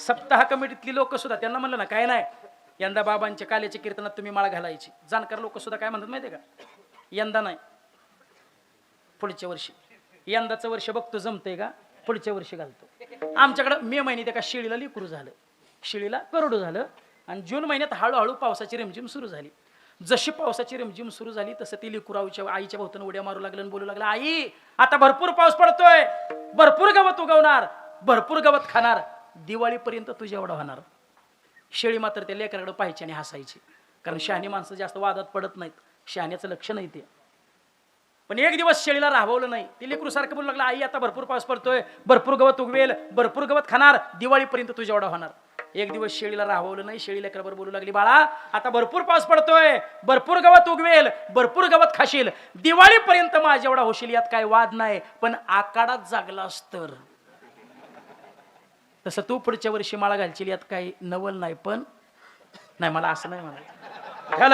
सप्ताह कमिटीतली लोक सुद्धा त्यांना म्हणलं ना काय नाही यंदा बाबांच्या काल्याच्या कीर्तनात तुम्ही माळ घालायची. जाणकार लोक सुद्धा काय म्हणतात माहिती का? यंदा नाही पुढच्या वर्षी. यंदाचं वर्ष बघतो जमतंय का? पुढच्या वर्षी घालतो. आमच्याकडं मे महिन्यात एका शिळीला लिकुरू झालं. शिळीला करोडू झालं आणि जून महिन्यात हळूहळू पावसाची रिमझिम सुरू झाली. जशी पावसाची रिमझिम सुरू झाली तसं ती लिकुराऊच्या आईच्या भोवतानं उड्या मारू लागलं आणि बोलू लागलं आई आता भरपूर पाऊस पडतोय. भरपूर गवत उगवणार. भरपूर गवत खाणार. दिवाळीपर्यंत तुझ्या एवढा होणार. शेळी मात्र त्या लेकराकडे पाहायची आणि हसायची. कारण शहाणी माणसं जास्त वादात पडत नाहीत. शहाण्याचं लक्ष नाही ते. पण एक दिवस शेळीला राबवलं नाही. ती लेकरू सारखं बोलू लागलं आई आता भरपूर पाऊस पडतोय. भरपूर गवत उगवेल. भरपूर गवत खाणार. दिवाळीपर्यंत तुझ्या एवढा होणार. एक दिवस शेळीला राहवलं नाही. शेळी लेकराबर बोलू लागली बाळा आता भरपूर पाऊस पडतोय. भरपूर गवत उगवेल. भरपूर गवत खाशील. दिवाळीपर्यंत माझ्या एवढा होशील यात काय वाद नाही. पण आकाडात जागलास तर. तसं तू पुढच्या वर्षी माळा घालशील यात काही नवल नाही पण नाही मला असं नाही म्हणायचं. घाल